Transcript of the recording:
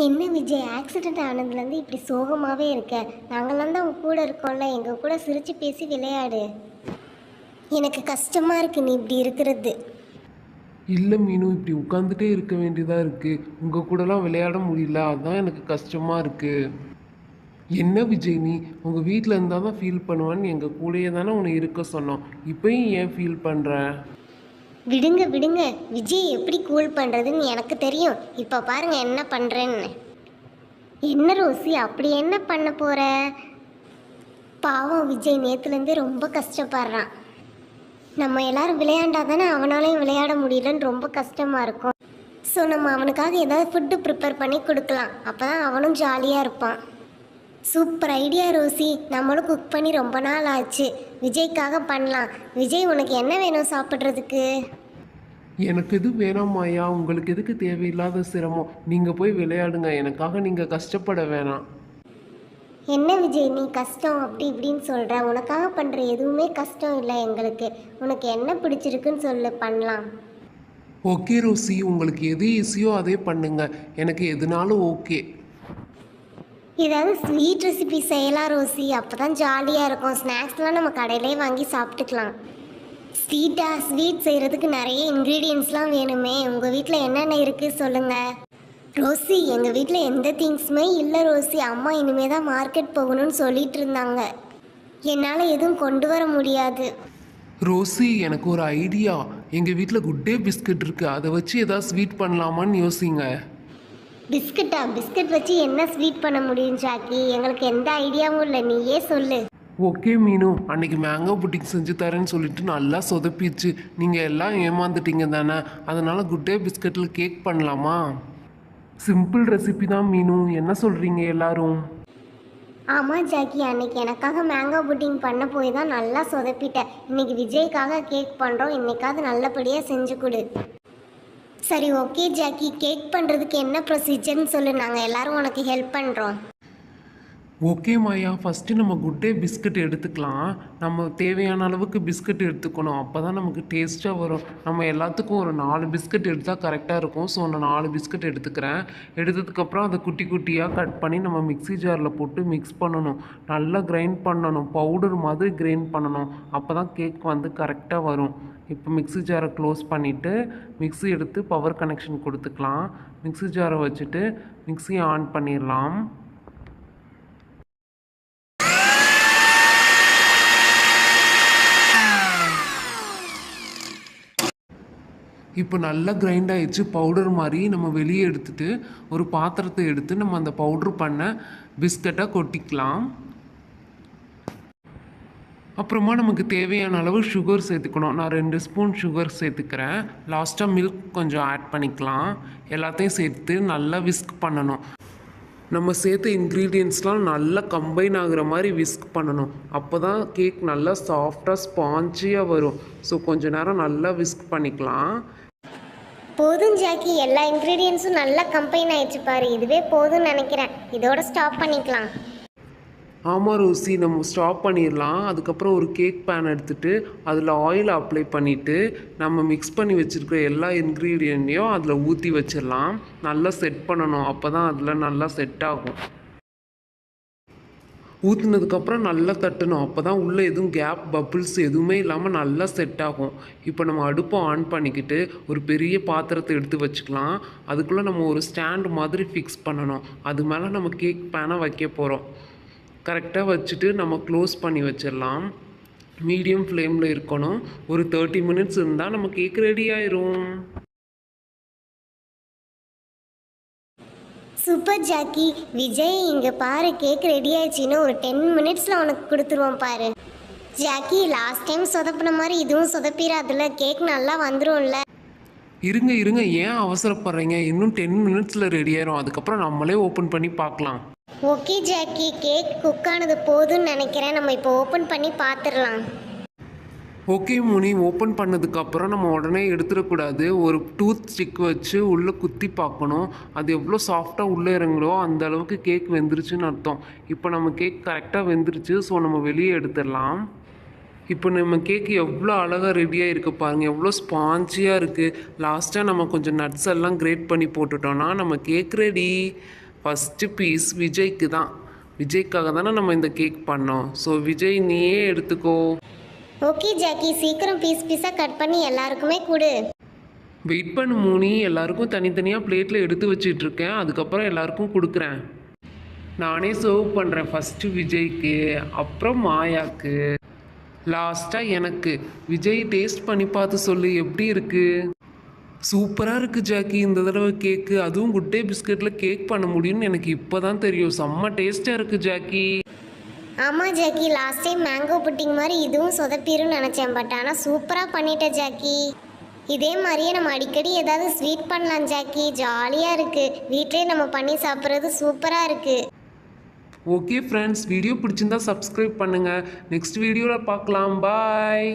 என்ன விஜய் ஆக்சிடென்ட் ஆனதுலேருந்து இப்படி சோகமாகவே இருக்க? நாங்களாம் தான் உன் கூட இருக்கோம்ல எங்கள் கூட சிரித்து பேசி விளையாடு. எனக்கு கஷ்டமாக இருக்கு நீ இப்படி இருக்கிறது. இல்லை மீனு இப்படி உட்காந்துட்டே இருக்க வேண்டியதாக இருக்குது உங்கள் கூடலாம் விளையாட முடியல அதுதான் எனக்கு கஷ்டமாக இருக்குது என்ன விஜய் நீ? உங்கள் வீட்டில் இருந்தால் தான் ஃபீல் பண்ணுவேன்னு எங்கள் கூடயே தானே உன்னை இருக்க சொன்னோம். இப்போயும் ஏன் ஃபீல் பண்ணுற விடுங்க விடுங்க. விஜய் எப்படி கூல் பண்ணுறதுன்னு எனக்கு தெரியும். இப்போ பாருங்க என்ன பண்ணுறேன்னு என்ன ரோசி அப்படி என்ன பண்ண போகிற பாவம் விஜய் நேற்றுலேருந்தே ரொம்ப கஷ்டப்படுறான். நம்ம எல்லாரும் விளையாண்டா தானே அவனாலையும் விளையாட முடியலன்னு ரொம்ப கஷ்டமாக இருக்கும். ஸோ நம்ம அவனுக்காக ஏதாவது ஃபுட்டு ப்ரிப்பேர் பண்ணி கொடுக்கலாம். அப்போ தான் அவனும் ஜாலியாக இருப்பான். Super idea Rosie. நம்மளும் குக் பண்ணி ரொம்ப நாள் ஆச்சு. விஜய்க்காக பண்ணலாம். விஜய் உனக்கு என்ன வேணும் சாப்பிட்றதுக்கு? எனக்கு எது வேணாமாயா உங்களுக்கு எதுக்கு தேவையில்லாத சிரமம்? நீங்கள் போய் விளையாடுங்க எனக்காக நீங்கள் கஷ்டப்பட வேணாம். என்ன விஜய் நீ கஷ்டம் அப்படி இப்படின்னு சொல்கிற உனக்காக பண்ணுற எதுவுமே கஷ்டம் இல்லை எங்களுக்கு. உனக்கு என்ன பிடிச்சிருக்குன்னு சொல்லு பண்ணலாம். ஓகே ரோசி உங்களுக்கு எது ஈஸியோ அதே பண்ணுங்க. எனக்கு எதுனாலும் ஓகே. ஏதாவது ஸ்வீட் ரெசிபி செய்யலாம் ரோசி. அப்போ தான் ஜாலியாக இருக்கும் ஸ்நாக்ஸ்லாம் நம்ம கடையிலே வாங்கி சாப்பிட்டுக்கலாம். ஸ்வீட்டா ஸ்வீட் செய்கிறதுக்கு நிறைய இன்க்ரீடியன்ஸ்லாம் வேணுமே. உங்கள் வீட்டில் என்னென்ன இருக்குது சொல்லுங்கள் ரோசி எங்கள் வீட்டில் எந்த திங்ஸுமே இல்லை ரோசி. அம்மா இனிமே தான் மார்க்கெட் போகணும்னு சொல்லிட்டு இருந்தாங்க. என்னால் எதுவும் கொண்டு வர முடியாது. ரோசி எனக்கு ஒரு ஐடியா எங்கள் வீட்டில் குட் டே பிஸ்கட் இருக்குது அதை வச்சு ஏதாவது ஸ்வீட் பண்ணலாமான்னு யோசிங்க. பிஸ்கட்டா? பிஸ்கட் வச்சு என்ன ஸ்வீட் பண்ண முடியும் ஜாக்கி? எங்களுக்கு எந்த ஐடியாவும் இல்லை. நீயே சொல்லு. ஓகே மீனு அன்னைக்கு மேங்கோ புட்டிங் செஞ்சு தரேன்னு சொல்லிட்டு நல்லா சொதப்பிடுச்சு. நீங்கள் எல்லாம் ஏமாந்துட்டீங்க தானே? அதனால் குட் டே பிஸ்கட்டில் கேக் பண்ணலாமா? சிம்பிள் ரெசிபி தான் மீனு. என்ன சொல்கிறீங்க எல்லாரும்? ஆமாம் ஜாக்கி. அன்னைக்கு எனக்காக மேங்கோ புட்டிங் பண்ண போய் தான் நல்லா சொதப்பிட்டேன். இன்னைக்கு விஜய்க்காக கேக் பண்ணுறோம் இன்னைக்காவது நல்லபடியாக செஞ்சு கொடு. சரி ஓகே ஜாக்கி. கேக் பண்ணுறதுக்கு என்ன ப்ரொசீஜர்னு சொல்லு. நாங்கள் எல்லாரும் உனக்கு ஹெல்ப் பண்ணுறோம் ஓகே மாயா ஃபஸ்ட்டு நம்ம குட் டே பிஸ்கட் எடுத்துக்கலாம். நம்ம தேவையான அளவுக்கு பிஸ்கட் எடுத்துக்கணும். அப்போ தான் நமக்கு டேஸ்ட்டாக வரும். நம்ம எல்லாத்துக்கும் ஒரு நாலு பிஸ்கட் எடுத்தால் கரெக்டாக இருக்கும். ஸோ நான் நாலு பிஸ்கட் எடுத்துக்கிறேன். எடுத்ததுக்கப்புறம் அதை குட்டி குட்டியாக கட் பண்ணி நம்ம மிக்ஸி ஜாரில் போட்டு மிக்ஸ் பண்ணணும். நல்லா கிரைண்ட் பண்ணணும். பவுடர் மாதிரி கிரைண்ட் பண்ணணும். அப்போ தான் கேக் வந்து கரெக்டாக வரும். இப்போ மிக்ஸி ஜாரை க்ளோஸ் பண்ணிவிட்டு மிக்ஸி எடுத்து பவர் கனெக்ஷன் கொடுத்துக்கலாம். மிக்ஸி ஜாரை வச்சுட்டு மிக்ஸி ஆன் பண்ணிடலாம். இப்போ நல்லா கிரைண்ட் ஆகிடுச்சு பவுடர் மாதிரி நம்ம வெளியே எடுத்துட்டு ஒரு பாத்திரத்தை எடுத்து நம்ம அந்த பவுட்ரு பண்ண பிஸ்கட்டை கொட்டிக்கலாம். அப்புறமா நமக்கு தேவையான அளவு சுகர் சேர்த்துக்கணும். நான் ரெண்டு ஸ்பூன் சுகர் சேர்த்துக்கிறேன். லாஸ்ட்டாக மில்க் கொஞ்சம் ஆட் பண்ணிக்கலாம். எல்லாத்தையும் சேர்த்து நல்லா விஸ்க் பண்ணணும். நம்ம சேர்த்த இன்க்ரீடியன்ஸ்லாம் நல்லா கம்பைன் ஆகுற மாதிரி விஸ்க் பண்ணணும். அப்போ தான் கேக் நல்லா சாஃப்டாக ஸ்பாஞ்சியாக வரும். ஸோ கொஞ்சம் நேரம் நல்லா விஸ்க் பண்ணிக்கலாம். போதும் ஜாக்கி. எல்லா இன்க்ரீடியன்ஸும் நல்லா கம்பைன் ஆயிடுச்சு பாரு. இதுவே போதும்னு நினைக்கிறேன். இதோட ஸ்டாப் பண்ணிக்கலாம். ஆமாம் ரோசி. நம்ம ஸ்டாப் பண்ணிடலாம். அதுக்கப்புறம் ஒரு கேக் பேன் எடுத்துகிட்டு அதில் ஆயில் அப்ளை பண்ணிவிட்டு நம்ம மிக்ஸ் பண்ணி வச்சுருக்க எல்லா இன்க்ரீடியண்ட்டையும் அதில் ஊற்றி வச்சிடலாம். நல்லா செட் பண்ணணும். அப்போ தான் அதில் நல்லா செட் ஆகும். ஊற்றுனதுக்கப்புறம் நல்லா தட்டணும் அப்போ தான் உள்ளே எதுவும் கேப் பப்புள்ஸ் எதுவுமே இல்லாமல் நல்லா செட் ஆகும். இப்போ நம்ம அடுப்பை ஆன் பண்ணிக்கிட்டு ஒரு பெரிய பாத்திரத்தை எடுத்து வச்சுக்கலாம். அதுக்குள்ளே நம்ம ஒரு ஸ்டாண்ட் மாதிரி ஃபிக்ஸ் பண்ணணும். அது மேலே நம்ம கேக் பேனை வைக்க போகிறோம் கரெக்டாக வச்சுட்டு நம்ம க்ளோஸ் பண்ணி வச்சிடலாம். மீடியம் ஃப்ளேமில் இருக்கணும். ஒரு தேர்ட்டி மினிட்ஸ் இருந்தால் நம்ம கேக் ரெடி ஆயிரும். சூப்பர் ஜாக்கி விஜய் இங்கே பாரு கேக் ரெடி ஆயிடுச்சுன்னு ஒரு டென் மினிட்ஸில் உனக்கு கொடுத்துருவோம் பாரு. ஜாக்கி லாஸ்ட் டைம் சொதப்பின மாதிரி இதுவும் சொதப்பிடாதுல கேக் நல்லா வந்துரும்ல. இருங்க இருங்க ஏன் அவசரப்படுறீங்க? இன்னும் டென் மினிட்ஸில் ரெடி ஆயிரும். அதுக்கப்புறம் நம்மளே ஓப்பன் பண்ணி பார்க்கலாம். ஓகே ஜாக்கி கேக் குக் ஆனது போதும்னு நினைக்கிறேன். நம்ம இப்போ ஓப்பன் பண்ணி பார்த்துடலாம். ஓகே முனி ஓப்பன் பண்ணதுக்கப்புறம் நம்ம உடனே எடுத்துடக்கூடாது ஒரு டூத் ஸ்டிக் வச்சு உள்ளே குத்தி பார்க்கணும். அது எவ்வளோ சாஃப்டாக உள்ளே இறங்குறோ அந்த அளவுக்கு கேக் வெந்துருச்சுன்னு அர்த்தம். இப்போ நம்ம கேக் கரெக்டாக வெந்துருச்சு. ஸோ நம்ம வெளியே எடுத்துடலாம். இப்போ நம்ம கேக் எவ்வளோ அழகாக ரெடியாக இருக்குது பாருங்கள் எவ்வளோ ஸ்பாஞ்சியாக இருக்குது லாஸ்ட்டாக நம்ம கொஞ்சம் நட்ஸ் எல்லாம் கிரேட் பண்ணி போட்டுட்டோன்னா நம்ம கேக் ரெடி ஃபஸ்ட்டு பீஸ் விஜய்க்கு தான். விஜய்க்காக தானே நம்ம இந்த கேக் பண்ணோம். ஸோ விஜய் நீயே எடுத்துக்கோ. Okay Jackie. சீக்கிரம் பீஸ் பீஸாக கட் பண்ணி எல்லாருக்குமே கொடு. வெயிட் பண்ணு மூணி எல்லாருக்கும் தனித்தனியாக பிளேட்டில் எடுத்து வச்சிட்டு இருக்கேன் அதுக்கப்புறம் எல்லாருக்கும் கொடுக்குறேன். நானே சர்வ் பண்ணுறேன் ஃபஸ்ட்டு விஜய்க்கு அப்புறம் மாயாக்கு. லாஸ்ட்டாக எனக்கு. விஜய் டேஸ்ட் பண்ணி பார்த்து சொல்லு எப்படி இருக்குது சூப்பராக இருக்குது ஜாக்கி. இந்த தடவை கேக்கு அதுவும் குட் டே பிஸ்கட்டில் கேக் பண்ண முடியும்னு எனக்கு இப்போ தான் தெரியும். செம்ம டேஸ்ட்டாக இருக்குது ஜாக்கி. ஆமாம் Jackie. Last time mango pudding மாதிரி இதுவும் சொதப்பிரும்னு நினச்சேன். பட் ஆனால் சூப்பராக பண்ணிட்டேன் ஜாக்கி. இதே மாதிரியே நம்ம அடிக்கடி ஏதாவது ஸ்வீட் பண்ணலாம் ஜாக்கி. ஜாலியாக இருக்குது வீட்டிலே நம்ம பண்ணி சாப்பிட்றது சூப்பராக இருக்குது ஓகே ஃப்ரெண்ட்ஸ் வீடியோ பிடிச்சிருந்தா சப்ஸ்கிரைப் பண்ணுங்கள் நெக்ஸ்ட் வீடியோவில் பார்க்கலாம். பாய்